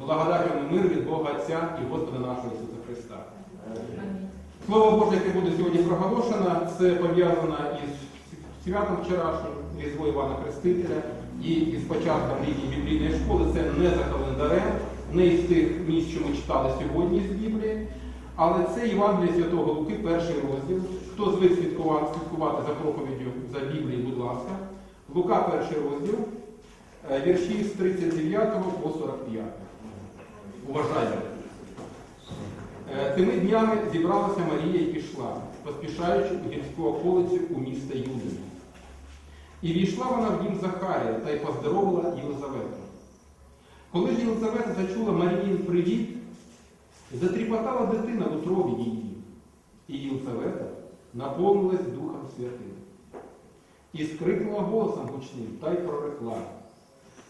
І мир від Бога Отця і Господа нашого Ісуса Христа. Слово Боже, яке буде сьогодні проголошено, це пов'язано із святом вчорашнім, Різдво Івана Хрестителя і із початком літньої біблійної школи. Це не за календарем, не із тих місць, що ми читали сьогодні з Біблії. Але це Євангеліє Святого Луки, перший розділ. Хто звик слідкувати, слідкувати за проповіддю за Біблією, будь ласка. Лука, перший розділ, е, вірші з 39 по 45. Уважайте. Е, Тими днями зібралася Марія і пішла, поспішаючи у гірську околицю у місто Юдину. І війшла вона в дім Захарія та й поздоровила Єлизавету. Коли ж Єлизавета зачула Маріїн привіт, затріпотала дитина в утробі її, і Єлизавета наповнилась Духом Святим. І скрикнула голосом гучним та й прорекла.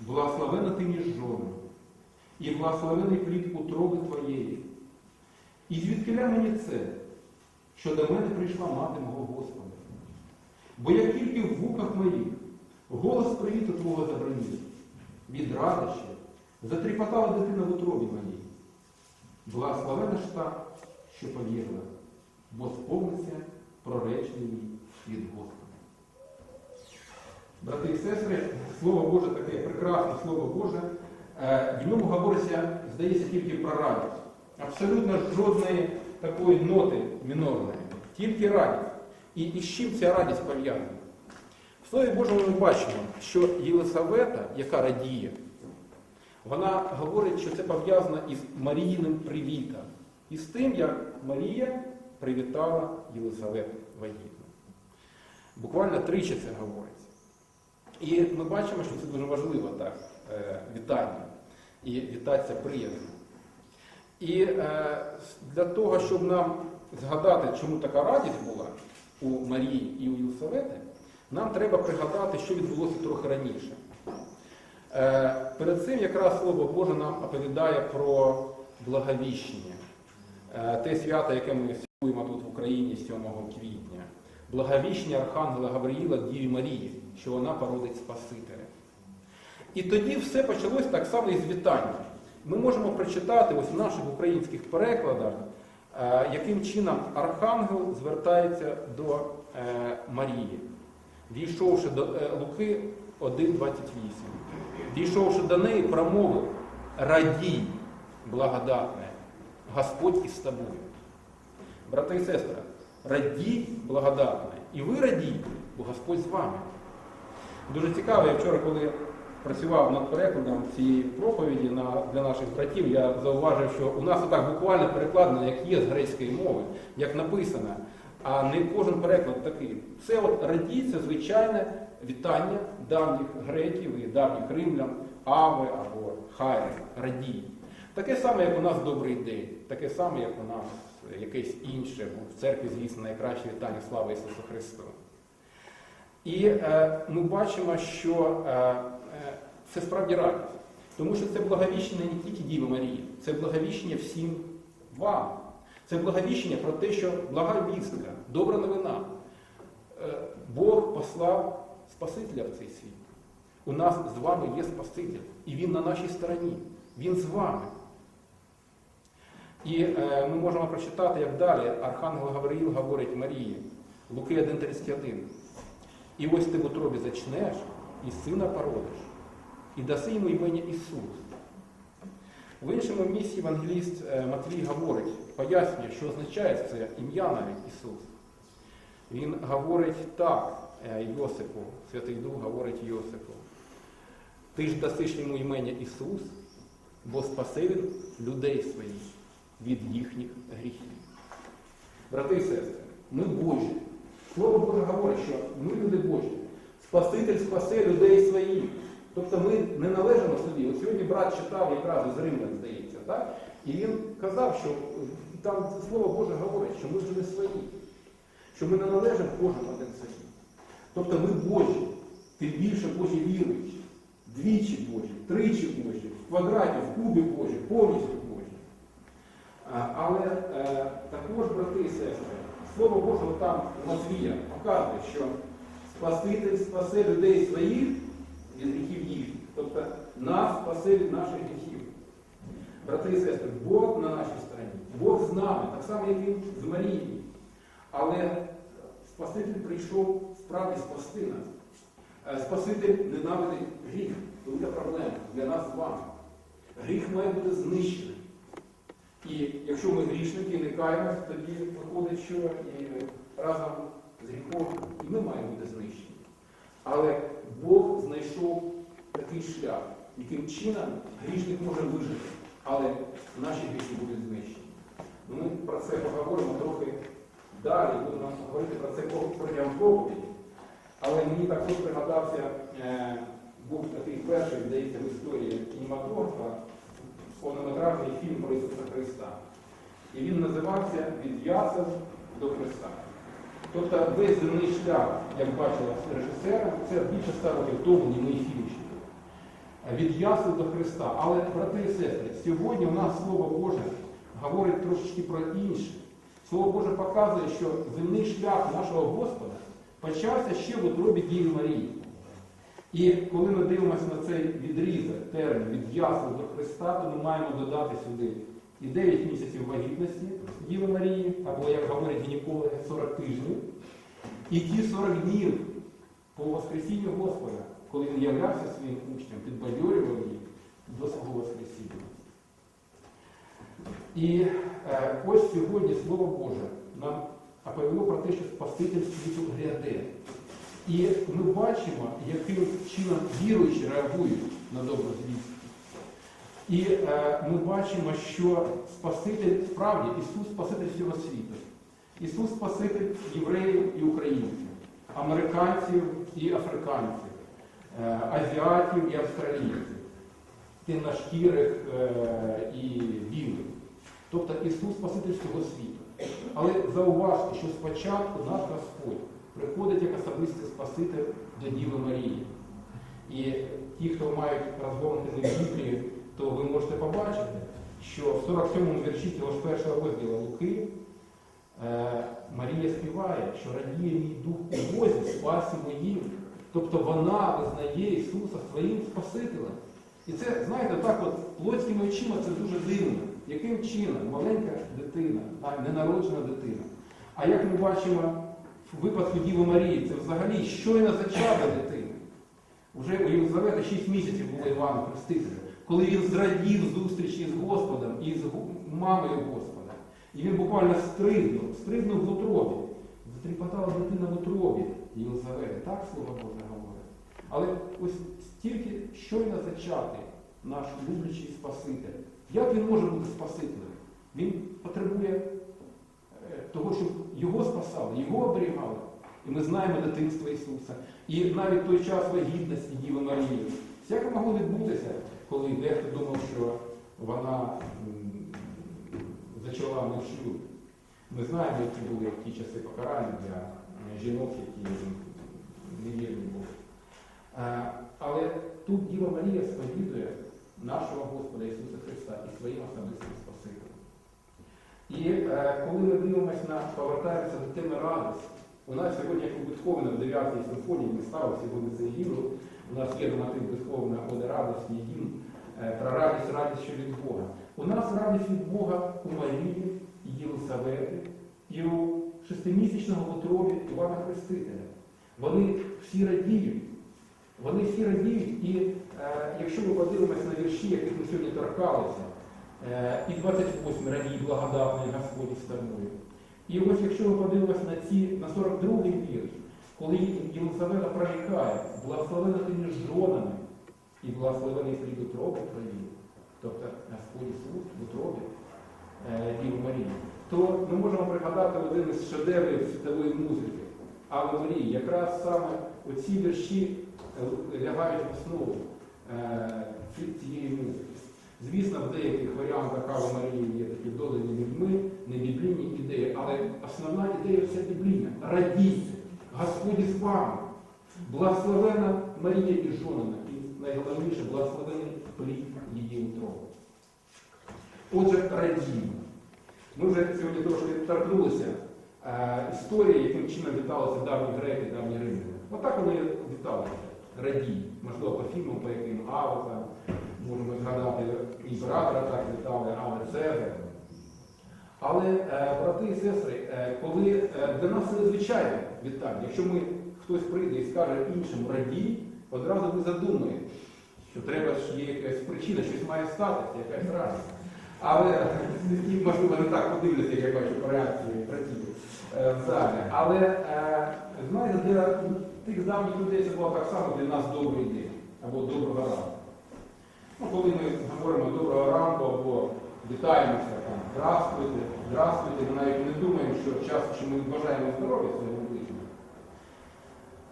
Благословена ти між жонами, і благословений плід утроби твоєї. І звідкиля мені це, що до мене прийшла мати мого Господа. Бо як тільки в вухах моїх голос привіту Твого забронів, від радощі затріпотала дитина в утробі моїй. Благословена ж та, що повірила, бо сповниться проречений від Господа. Брати і сестри, Слово Боже таке прекрасне Слово Боже. Е, В ньому говориться, здається, тільки про радість. Абсолютно жодної такої ноти мінорної, тільки радість. І, з чим ця радість пов'язана? В Слові Божому ми бачимо, що Єлисавета, яка радіє, вона говорить, що це пов'язано із Маріїним привітом. І з тим, як Марія привітала Єлисавету вагітну. Буквально тричі це говориться. І ми бачимо, що це дуже важливо так, е, вітання. І вітатися приємно. І е, для того, щоб нам згадати, чому така радість була у Марії і у Єлисавети, нам треба пригадати, що відбулося трохи раніше. Е, перед цим якраз Слово Боже нам оповідає про благовіщення. Е, те свято, яке ми святкуємо тут в Україні 7 квітня. Благовіщення Архангела Гавриїла Діві Марії, що вона породить Спасителя. І тоді все почалось так само із вітання. Ми можемо прочитати ось в наших українських перекладах, е, яким чином Архангел звертається до е, Марії, дійшовши до е, Луки 1,28. Дійшовши до неї, промовив радій, благодатне, Господь із тобою. Брати і сестри, радій благодатне. І ви радійте, бо Господь з вами. Дуже цікаво, я вчора, коли працював над перекладом цієї проповіді на, для наших братів, я зауважив, що у нас отак буквально перекладено, як є з грецької мови, як написано, а не кожен переклад такий. Це от радій, звичайне вітання давніх греків і давніх римлян, аве або хайре, радій. Таке саме, як у нас добрий день, таке саме, як у нас якесь інше, бо в церкві, звісно, найкраще вітання слава Ісусу Христу. І е, ми бачимо, що е, це справді радість. Тому що це благовіщення не тільки Діви Марії, це благовіщення всім вам. Це благовіщення про те, що блага вістка, добра новина. Е, Бог послав Спасителя в цей світ. У нас з вами є Спаситель, і Він на нашій стороні. Він з вами. І е, ми можемо прочитати, як далі Архангел Гавриїл говорить Марії, Луки 1,31. І ось ти в утробі зачнеш, і сина породиш, і даси йому імення Ісус. В іншому місці евангеліст е, Матвій говорить, пояснює, що означає це ім'я навіть Ісус. Він говорить так е, Йосипу, Святий Дух говорить Йосипу. Ти ж дасиш йому імення Ісус, бо спасе він людей своїх від їхніх гріхів. Брати і сестри, ми Божі. Слово Боже говорить, що ми люди Божі. Спаситель спасе людей своїх. Тобто ми не належимо собі. От сьогодні брат читав якраз із Римлян, здається, так? і він казав, що там Слово Боже говорить, що ми ж не свої, що ми не належимо кожен один собі. Тобто ми Божі, тим більше Божі віруючі, двічі Божі, тричі Божі, в квадраті, в кубі Божі, повністю Божі. Але е, також, брати і сестри, Слово Боже там Матвія показує, що Спаситель спасе людей своїх від гріхів їхніх. Тобто нас спасе від наших гріхів. Брати і сестри, Бог на нашій стороні, Бог з нами, так само, як він з Марією. Але Спаситель прийшов справді спасти нас. Е, Спаситель ненавидить гріх. Велика проблема для нас з вами. Гріх має бути знищений. І якщо ми грішники не каємось, тоді виходить, що і разом з гріхом і ми маємо бути знищені. Але Бог знайшов такий шлях, яким чином грішник може вижити, але наші гріхи будуть знищені. Ну, Ми про це поговоримо трохи далі, будемо говорити про це протягом проповіді. Але мені також пригадався, е, був такий перший, здається, в історії кінематографа, повнометражний фільм про Ісуса Христа. І він називався Від ясел до Христа. Тобто весь земний шлях, як бачила режисера, це більше ста років тому німий фільм. Від ясел до Христа. Але, брати і сестри, сьогодні у нас Слово Боже говорить трошечки про інше. Слово Боже показує, що земний шлях нашого Господа почався ще в утробі Діви Марії. І коли ми дивимося на цей відрізок, термін від ясел до Христа, то ми маємо додати сюди і 9 місяців вагітності Діви Марії, або, як говорять гінекологи, 40 тижнів, і ті 40 днів по Воскресінню Господа, коли він являвся своїм учням, підбадьорював їх до свого Воскресіння. І е, ось сьогодні Слово Боже нам оповіло про те, що Спаситель світу гряде. І ми бачимо, яким чином віруючі реагують на добру звістку. І е, ми бачимо, що Спаситель справді Ісус Спаситель всього світу. Ісус Спаситель євреїв і українців, американців і африканців, е, азіатів і австралійців, темношкірих е, і білих. Тобто Ісус Спаситель всього світу. Але зауважте, що спочатку наш Господь приходить як особистий Спаситель до Діви Марії. І ті, хто мають розгорнути Біблію, то ви можете побачити, що в 47-му вірші цього ж першого розділу Луки е, Марія співає, що радіє мій дух у Бозі, спасі моїм. Тобто вона визнає Ісуса своїм Спасителем. І це, знаєте, так от плотськими очима це дуже дивно. Яким чином маленька дитина, а, ненароджена дитина. А як ми бачимо в випадку Діви Марії, це взагалі щойно зачата дитина. Уже у Єлизавети 6 місяців було Івану Хрестителя, коли він зрадів зустрічі з Господом і з мамою Господа. І він буквально стрибнув, стрибнув в утробі. Затріпотала дитина в утробі Єлизавети. Так слово Боже говорить. Але ось стільки щойно зачати наш люблячий Спаситель. Як він може бути Спасителем? Він потребує е, того, щоб його спасали, його оберігали. І ми знаємо дитинство Ісуса. І навіть той час вагітності Діви Марії. Всяке могло відбутися, коли дехто думав, що вона зачала не в шлюб. Ми знаємо, які були ті часи покарання для жінок, які невірні були. Е, Але тут Діва Марія сповідує нашого Господа Ісуса Христа і своїм особистим Спасителем. І е, коли ми дивимося на повертаємося до теми радості, у нас сьогодні, як у Бетховена в 9 симфонії, ми ставили сьогодні цей гімн, у нас є мотив Бетховена «Оде радості гімн е, про радість, радість, що від Бога. У нас радість від Бога у Марії, Єлисавети, і у шестимісячного утробі Івана Хрестителя. Вони всі радіють. Вони всі радіють, і е, якщо ми подивимося на вірші, яких ми сьогодні торкалися, е, і 28 радій благодатний Господь з тобою. І ось якщо ми подивимося на ці, на 42-й вірш, коли Єлисавета прорікає, благословена ти між жонами, і благословений плід утроби твої, тобто Господь Ісус в утробі е, Діву Марії, то ми можемо пригадати один із шедеврів світової музики, Аве Марії. Якраз саме оці вірші е, лягають в основу е, цієї музики. Звісно, в деяких варіантах Ави Марії є такі додані людьми, не біблійні ідеї, але основна ідея вся біблійна. Радійте, Господь з вами. Благословена Марія і жонена, і найголовніше благословений плід її утроби. Отже, радіємо. Ми вже сьогодні трошки торкнулися е, історії, яким чином віталися давні греки, давні римляни. Отак вони віталися. Радій. Можливо, по фільмам, по яким Ава, там, можемо згадати імператора, так вітали, але Цезаря. Але, е, брати і сестри, е, коли для нас це незвичайне вітання, якщо ми хтось прийде і скаже іншому радій, одразу ви задумаєте, що треба ж є якась причина, щось має статися, якась радість. Але і, можливо не так подивляться, як я бачу по реакції братів е, в залі. Але е, знаєте, для тих давніх людей це було так само для нас добрий день або доброго ранку. Ну, коли ми говоримо доброго ранку або вітаємося там, здравствуйте, здравствуйте, ми навіть не думаємо, що час, що ми бажаємо здоров'я ближньому,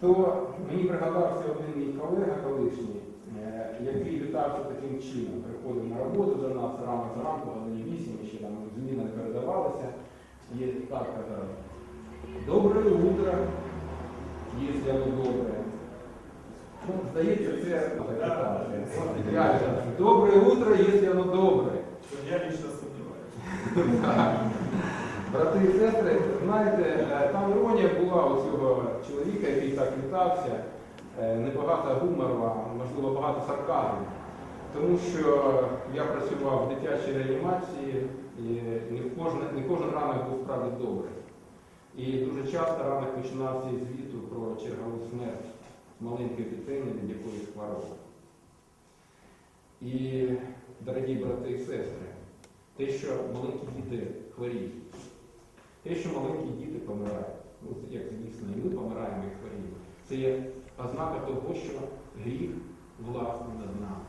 то мені пригадався один мій колега колишній, е, який вітався таким чином. Приходив на роботу до нас рано зранку, годині 8, ще там зміни не передавалися. І так казав, добре утро, якщо воно добре. Ну, здається, це реально. Добре утро, якщо воно добре. Я лично сомневаюсь. Брати і сестри, знаєте, е, там іронія була у цього чоловіка, який так вітався, е, небагато гумору, можливо багато сарказму. Тому що я працював в дитячій реанімації, і не кожен, не кожен ранок був справді добрий. І дуже часто ранок починався із звіту про чергову смерть маленької дитини від якоїсь хвороби. І, дорогі брати і сестри, те, що маленькі діти хворіють, те, що маленькі діти помирають, ну, це як звісно, і ми помираємо і хворіємо, це є ознака того, що гріх власний над нами.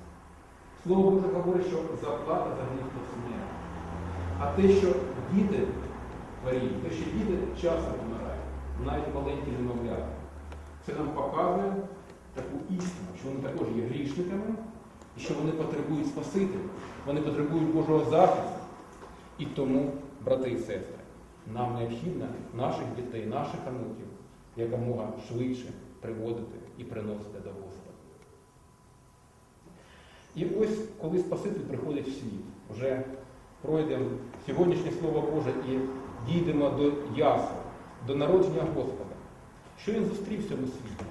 Слово Боже говорить, що заплата за гріх то смерть. А те, що діти хворіють, те, що діти часто помирають, навіть маленькі немовлята, це нам показує таку істину, що вони також є грішниками, і що вони потребують Спасителя, вони потребують Божого захисту. І тому, брати і сестри, нам необхідно наших дітей, наших онуків якомога швидше приводити і приносити до Господа. І ось, коли Спаситель приходить в світ, вже пройдемо сьогоднішнє Слово Боже і дійдемо до ясла, до народження Господа. Що він зустрів в цьому світі?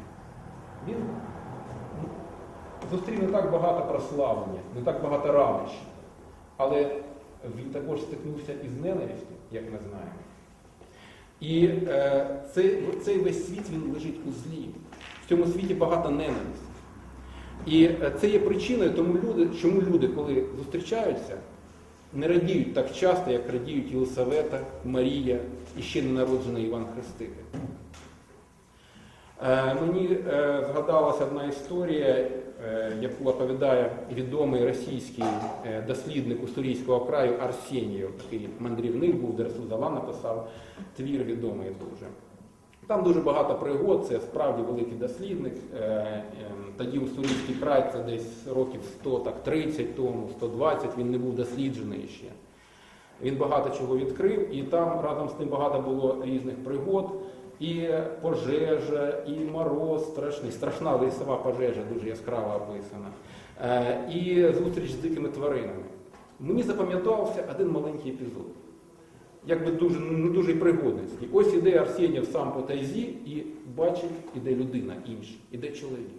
Він зустрів не так багато прославлення, не так багато радощів, але він також стикнувся із ненавистю, як ми знаємо. І е, цей, цей весь світ він лежить у злі. В цьому світі багато ненависті. І е, це є причиною, тому люди, чому люди, коли зустрічаються, не радіють так часто, як радіють Єлисавета, Марія і ще ненароджений Іван Хреститель. Мені е, згадалася одна історія, яку оповідає відомий російський е, дослідник Уссурійського краю Арсенєв, такий мандрівник був, де Расул написав твір відомий дуже. Там дуже багато пригод, це справді великий дослідник. Е, е, Тоді Уссурійський край це десь років 100, так 30 тому, 120, він не був досліджений ще. Він багато чого відкрив, і там разом з тим багато було різних пригод. І пожежа, і мороз страшний, страшна лісова пожежа, дуже яскраво описана. Е, І зустріч з дикими тваринами. Мені запам'ятався один маленький епізод. Якби дуже, не дуже пригодницький. Ось іде Арсенєв сам по тайзі і бачить, іде людина інша, іде чоловік.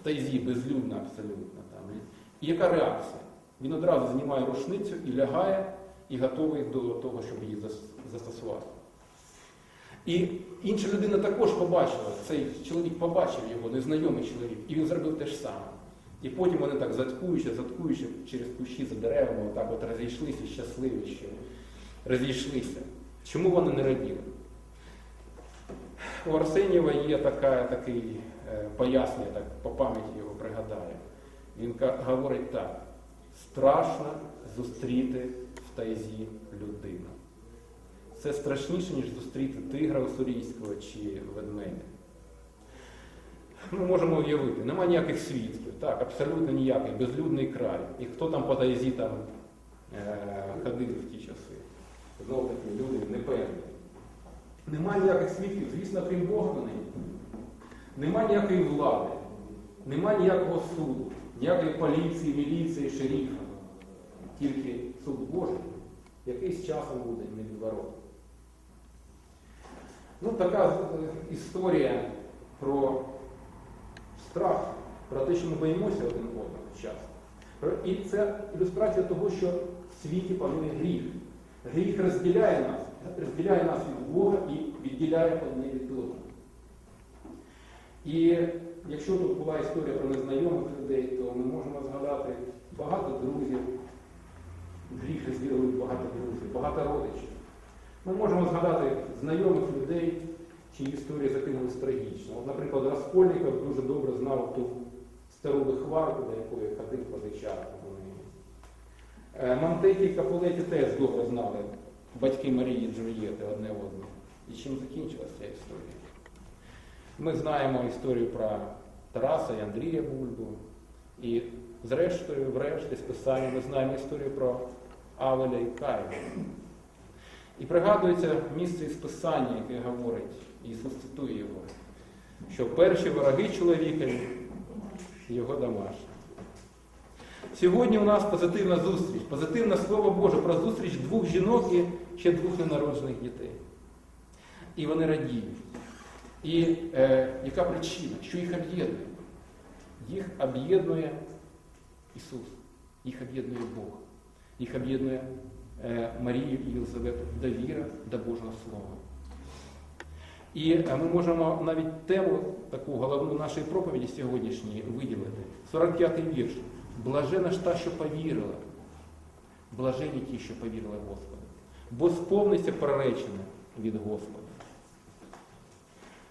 В тайзі безлюдно абсолютно. Там. І яка реакція? Він одразу знімає рушницю і лягає, і готовий до того, щоб її застосувати. І інша людина також побачила, цей чоловік побачив його, незнайомий чоловік, і він зробив те ж саме. І потім вони так заткуючи, заткуючи через кущі за деревами, отак от розійшлися, щасливі, що розійшлися. Чому вони не раділи? У Арсенєва є така, такий е, пояснення, так по пам'яті його пригадаю. Він говорить так: страшно зустріти в тайзі людину. Це страшніше, ніж зустріти тигра уссурійського чи ведмедя. Ми можемо уявити, нема ніяких свідків, так, абсолютно ніякий, безлюдний край. І хто там по тайзі там е, ходив в ті часи? Знову таки, люди непевні. Нема ніяких свідків, звісно, крім Бога на. Нема ніякої влади, нема ніякого суду, ніякої поліції, міліції, шеріфа. Тільки суд Божий, який з часом буде невідворотний. Ну, така е, історія про страх про те, що ми боїмося один одного часто. І це ілюстрація того, що в світі панує гріх. Гріх розділяє нас, розділяє нас від Бога і відділяє одне від одного. І якщо тут була історія про незнайомих людей, то ми можемо згадати багато друзів, гріх розділив багато друзів, багато родичів. Ми можемо згадати знайомих людей, чиї історії закинулись трагічно. От, наприклад, Раскольников дуже добре знав ту стару лихварку, до якої ходив позичати. Монтекі і Капулеті теж добре знали батьки Марії Джульєти одне одне. І чим закінчилася ця історія? Ми знаємо історію про Тараса і Андрія Бульбу. І зрештою, врешті, з писання ми знаємо історію про Авеля і Каїна. І пригадується місце із писання, яке говорить, Ісус цитує його, що перші вороги чоловікові його домашні. Сьогодні у нас позитивна зустріч, позитивне слово Боже про зустріч двох жінок і ще двох ненароджених дітей. І вони радіють. І е, яка причина? Що їх об'єднує? Їх об'єднує Ісус, їх об'єднує Бог, їх об'єднує Марію і Єлизавету довіра до Божого Слова. І е, ми можемо навіть тему таку головну нашої проповіді сьогоднішньої виділити. 45-й вірш. Блажена ж та, що повірила. Блажені ті, що повірили Господу. Бо сповниться проречене від Господа.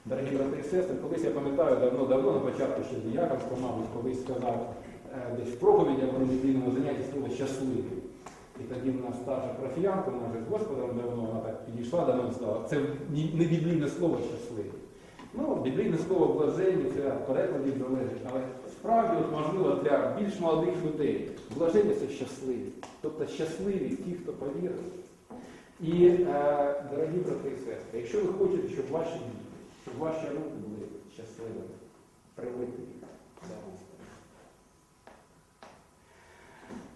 Дорогі брати і сестри, колись я пам'ятаю давно-давно на початку ще діяконства, мабуть, колись сказав е, десь в проповіді або недільному занятті слово щасливий. І тоді в нас старша профіянка, вона вже з Господом давно, вона так підійшла до і сказала, це не біблійне слово щасливий. Ну, біблійне слово блажені, це перекладів залежить, але справді, от, можливо, для більш молодих людей блажені це щасливі. Тобто щасливі ті, хто повірив. І, е, дорогі брати і сестри, якщо ви хочете, щоб ваші діти, щоб ваші руки були щасливими, приводьте їх до Господа.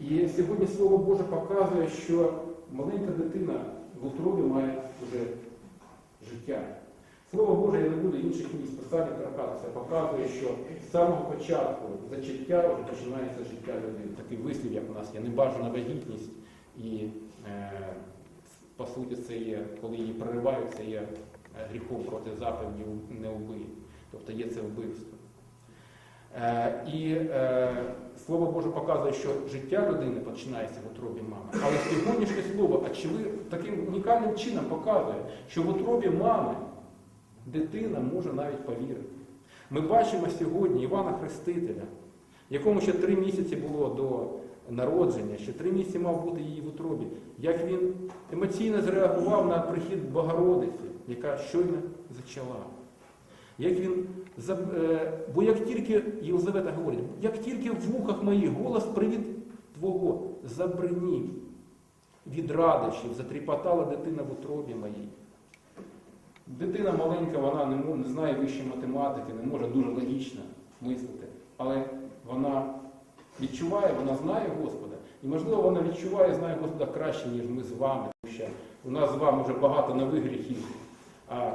І сьогодні Слово Боже показує, що маленька дитина в утробі має вже життя. Слово Боже, я не буду інших місць писання торкатися, показує, що з самого початку зачаття вже починається життя людини. Такий вислів, як у нас є, небажана вагітність, і е, по суті це є, коли її проривають, це є е, гріхом проти заповіді не. Тобто є це вбивство. Е, і е, Слово Боже показує, що життя людини починається в утробі мами. Але сьогоднішнє слово, очевидно, таким унікальним чином показує, що в утробі мами дитина може навіть повірити. Ми бачимо сьогодні Івана Хрестителя, якому ще три місяці було до народження, ще три місяці мав бути її в утробі, як він емоційно зреагував на прихід Богородиці, яка щойно зачала. Як він, е, бо як тільки Єлизавета говорить, як тільки в вухах моїх голос привід твого забринів від радощів, затріпотала дитина в утробі моїй. Дитина маленька, вона не, мо- не знає вищої математики, не може дуже логічно мислити, але вона відчуває, вона знає Господа. І можливо вона відчуває, знає Господа краще, ніж ми з вами, тому що у нас з вами вже багато нових гріхів а,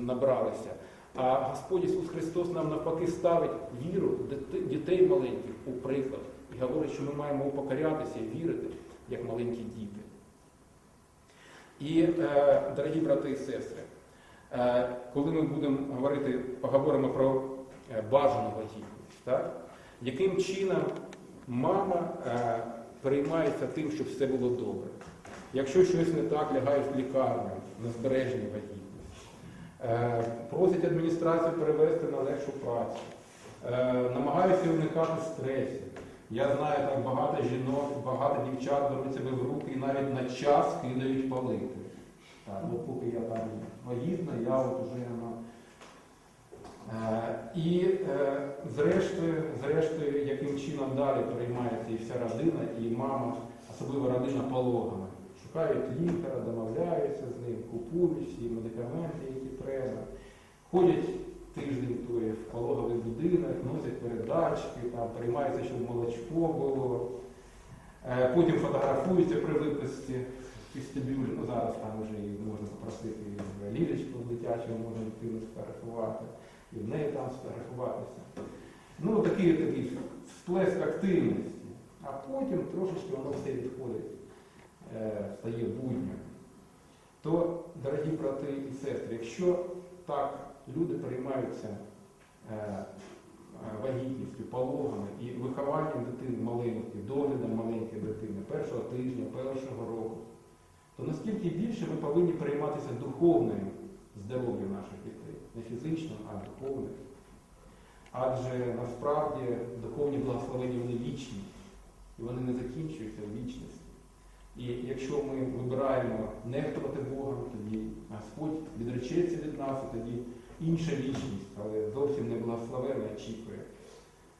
набралися. А Господь Ісус Христос нам навпаки ставить віру дітей маленьких у приклад і говорить, що ми маємо упокорятися і вірити, як маленькі діти. І, е, дорогі брати і сестри, е, коли ми будемо говорити, поговоримо про е, бажану вагітність, так? яким чином мама переймається тим, щоб все було добре. Якщо щось не так, лягають в лікарню на збереження вагітності. Е, Просять адміністрацію перевести на легшу працю, Е, намагаються уникати стресів. Я знаю, так багато жінок, багато дівчат беруть себе в руки і навіть на час кидають палити. Так, от поки я там вагітна, я от уже на. Е, І зрештою, зрештою, яким чином далі переймається і вся родина, і мама, особливо родина пологами. Шукають лікаря, домовляються з ним, купують всі медикаменти, які треба. Ходять тиждень той в пологовий будинок, носять передачки, там, приймаються, щоб молочко було. Е, Потім фотографуються при виписці в. Ну, зараз там вже і можна попросити і лілечку в дитячому, можна дитину сфотографувати, і в неї там сфотографуватися. Ну, такий, такий сплеск активності. А потім трошечки воно все відходить, е, стає будням. То, дорогі брати і сестри, якщо так люди приймаються е, е, вагітністю, пологами і вихованням дитини маленької, доглядом маленької дитини першого тижня, першого року, то наскільки більше ми повинні перейматися духовним здоров'ям наших дітей, не фізичним, а духовним. Адже насправді духовні благословення вони вічні, і вони не закінчуються в вічності. І якщо ми вибираємо нехтувати Богом, тоді Господь відречеться від нас, і тоді інша вічність, але зовсім не благословена очікує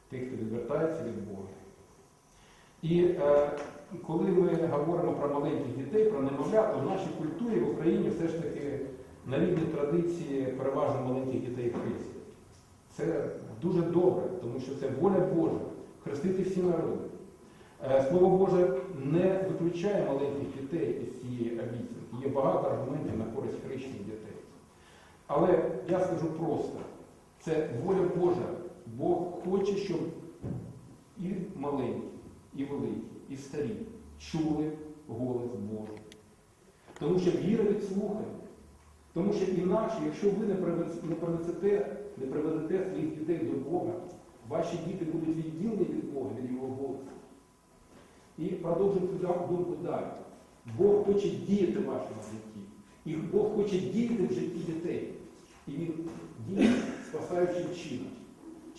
тих, хто відвертається від Бога. І е, коли ми говоримо про маленьких дітей, про немовлят, то в нашій культурі в Україні все ж таки на рівні традиції переважно маленьких дітей хрестять. Це дуже добре, тому що це воля Божа хрестити всі народи. Е, Слово Боже не виключає маленьких дітей із цієї обіцянки. Є багато аргументів на користь хрещення дітей. Але я скажу просто, це воля Божа. Бог хоче, щоб і маленькі, і великі, і старі чули голос Божий. Тому що віра від слухання. Тому що інакше, якщо ви не принесете, не приведете своїх дітей до Бога, ваші діти будуть відділені від Бога, від Його голосу. І продовжуємо цю думку далі. Бог хоче діяти в вашому житті. І Бог хоче діяти в житті дітей. І Він діє спасаючим чином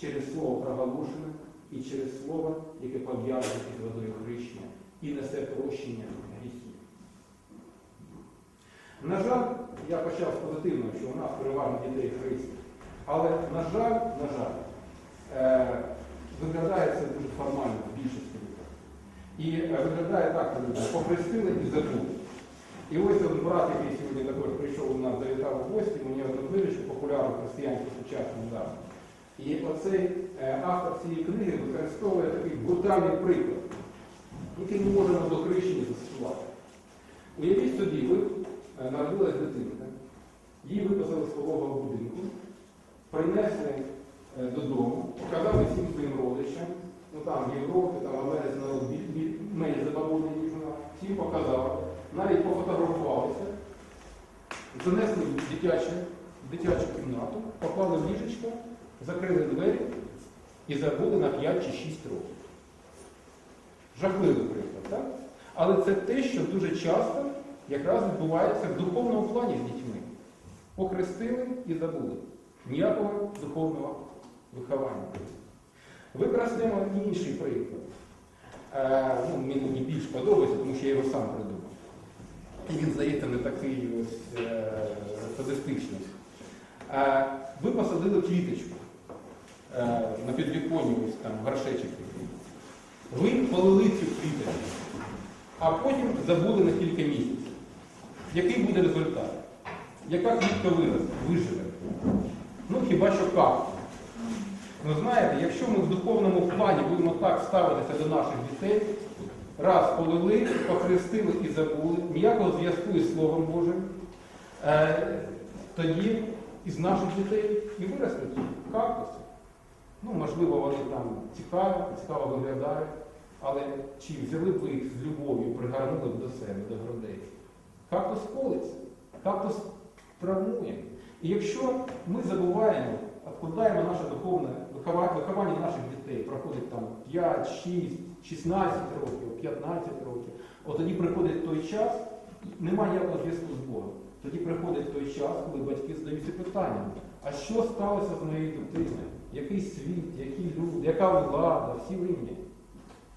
через слово проголошене і через слово, яке пов'язане із водою хрещення і несе прощення гріхів. На жаль, я почав з позитивного, що у нас переважно дітей христів. Але, на жаль, на жаль, е, виглядає це дуже формально в більшості. І виглядає так, похрестили і забули. І ось один брат, який сьогодні також прийшов у нас, завітав у гості, мені одну книжечку популярну християнську сучасну дав. І оцей е, автор цієї книги використовує такий брутальний приклад, який ми можемо до хрещення застосувати. Уявіть собі, ви е, народилась дитинка, її виписали з пологового будинку, принесли е, додому, показали всім своїм родичам, ну там в Європі, там в Америці народ менш забавлений, ніж нас, всім показали, навіть пофотографувалися, занесли в дитячу, дитячу кімнату, поклали в ліжечко, закрили двері і забули на 5 чи 6 років. Жахливий приклад, так? Але це те, що дуже часто якраз відбувається в духовному плані з дітьми. Похрестили і забули. Ніякого духовного виховання. Використаємо інший приклад. Е, ну, мені більш подобається, тому що я його сам придумав. І він, здається, не такий ось е. Е, ви посадили квіточку е, на підвіконні, ось там горшечок. Ви полили цю квіточку, а потім забули на кілька місяців. Який буде результат? Яка квітка виросте, виживе? Ну хіба що капка. Ну знаєте, якщо ми в духовному плані будемо так ставитися до наших дітей, раз полили, похрестили і забули, ніякого зв'язку із Словом Божим, е, тоді із наших дітей і виростуть кактуси. Ну, можливо, вони там цікаві, цікаво виглядають, але чи взяли б ви їх з любов'ю, пригорнули б до себе, до грудей? Кактус колиться, кактус травмує. І якщо ми забуваємо, відкладаємо наше духовне виховання наших дітей, проходить там 5, 6, 16 років, 15 років, от тоді приходить той час, немає ніякого зв'язку з Богом. Тоді приходить той час, коли батьки задаються питанням, а що сталося з моєю дитиною? Який світ, які люди, яка влада, всі винні,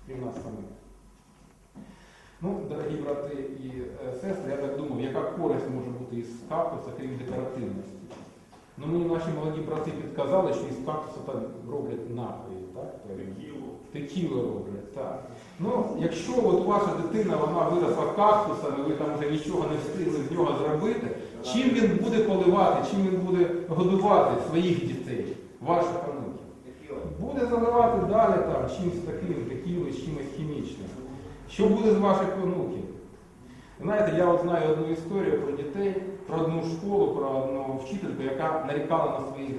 крім нас самих. Ну, дорогі брати і е, сестри, я так думав, яка користь може бути із кактуса, крім декоративності. Ну, мені наші молоді брати підказали, що із кактуса там роблять напої, так? Текілу. Текіло роблять, так. Ну, якщо от ваша дитина вона виросла кактусом, і ви там вже нічого не встигли з нього зробити, чим він буде поливати, чим він буде годувати своїх дітей, ваших онуків? Буде заливати далі там чимось таким, текіло, чимось хімічним. Що буде з ваших онуків? Знаєте, я от знаю одну історію про дітей, про одну школу, про одну вчительку, яка нарікала на своїх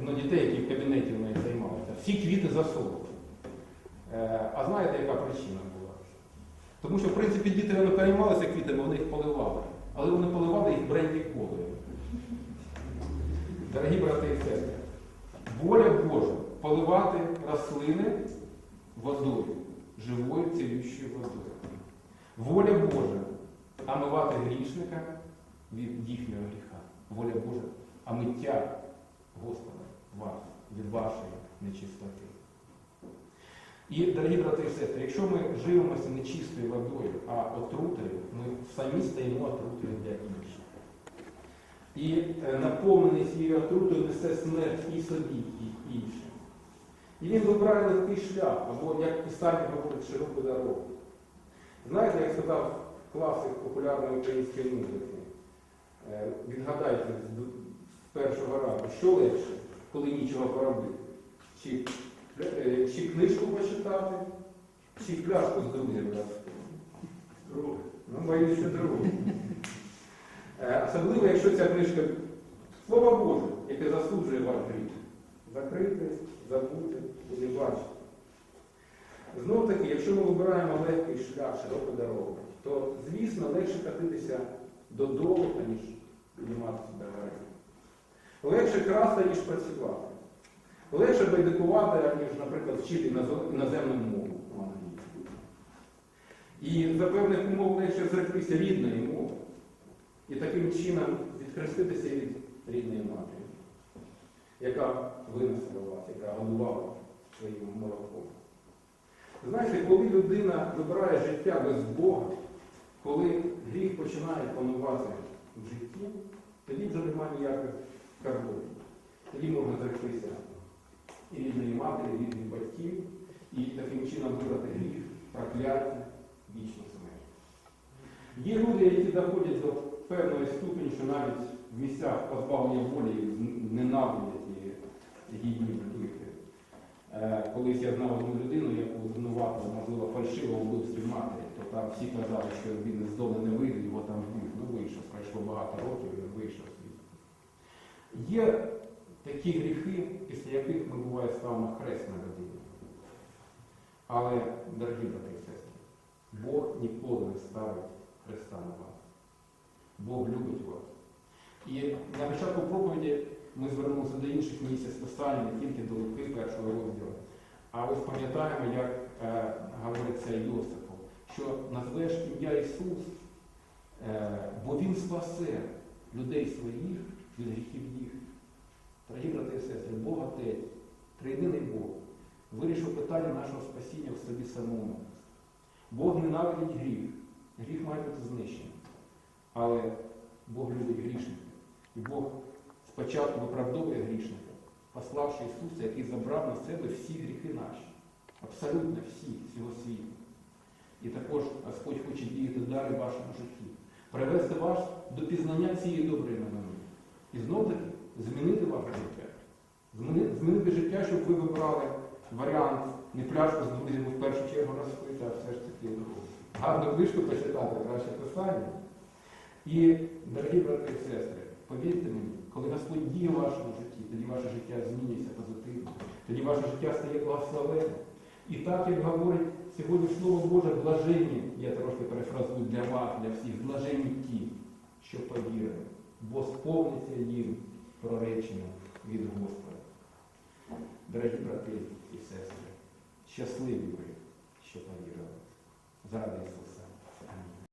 ну, дітей, які в кабінеті в неї займалися. ці квіти засохли. Е, А знаєте, яка причина була? Тому що, в принципі, діти вони переймалися квітами, вони їх поливали. Але вони поливали їх бренді колою. Дорогі брати і сестри, воля Божа поливати рослини водою, живою цілющою водою. Воля Божа омивати грішника від їхнього гріха. Воля Божа омиття Господа вас від вашої нечистоти. І, дорогі брати і сестри, якщо ми живемося не чистою водою, а отрутою, ми самі стаємо отрутою для інших. І е, наповнений цією отрутою несе смерть і собі, і іншим. І він вибирає легкий шлях, або, як писання говорить, широку дорогу. Знаєте, як сказав класик популярної української музики, відгадайте з першого разу, що легше, коли нічого поробити? Чи, е, чи книжку почитати, чи пляшку з брати? Друге. Ну, боюсь, що друге. Е, Особливо, якщо ця книжка Слово Боже, яке засуджує ваш гріх. Закрити, забути, і не бачити. Знов таки, якщо ми вибираємо легкий шлях, широку дорогу, то, звісно, легше катитися додолу, ніж підніматися до гори. Легше красти, ніж працювати. Легше байдикувати, ніж, наприклад, вчити іноземну мову англійську. І за певних умов легше зректися рідної мови. І таким чином відхреститися від рідної матері, яка винесла вас, яка годувала своїм молоком. Знаєте, коли людина вибирає життя без Бога, коли гріх починає панувати в житті, тоді вже немає ніяких кордонів. Тоді можна зректися і рідної матері, і рідних батьків, і таким чином вибрати гріх, прокляття, вічну смерть. Є люди, які доходять до певної ступені, що навіть в місцях позбавлення волі ненавидять і гідні вбити. Е, Колись я знав одну людину, яку звинуватили, можливо, вбивстві матері, то там всі казали, що він з дому не вийде, його там вбив. Ну вийшов, пройшло багато років, він вийшов звідти. Є такі гріхи, після яких ми буває ставимо хрест на людині. Але, дорогі брати і сестри, Бог ніколи не ставить хреста на вас. Бог любить вас. І на початку проповіді ми звернулися до інших місць списання, не тільки до Луки першого розділу. А ось пам'ятаємо, як говориться Йосифу, що назвеш ім'я Ісус, е, бо Він спасе людей своїх від гріхів їх. Дорогі брати і сестри, Бог Отець, триєдиний Бог, вирішив питання нашого спасіння в собі самому. Бог ненавидить гріх. Гріх має бути знищений. Але Бог любить грішника. І Бог спочатку виправдовує грішника, пославши Ісуса, який забрав на себе всі гріхи наші. Абсолютно всі, всього світу. І також Господь хоче діяти далі в вашому житті. Привести вас до пізнання цієї доброї новини. І знов таки змінити ваше життя. Зміни- Змінити життя, щоб ви вибрали варіант не пляшку з друзями в першу чергу розпити, а все ж таки гарну книжку почитати, краще писання. І, дорогі брати і сестри, повірте мені, коли Господь діє в вашому житті, тоді ваше життя змінюється позитивно, тоді ваше життя стає благословенним. І так, як говорить сьогодні Слово Боже, блаженні, я трошки перефразую для вас, для всіх, блаженні ті, що повірили, бо сповниться їм проречення від Господа. Дорогі брати і сестри, щасливі ви, що повірили. Заради Ісуса.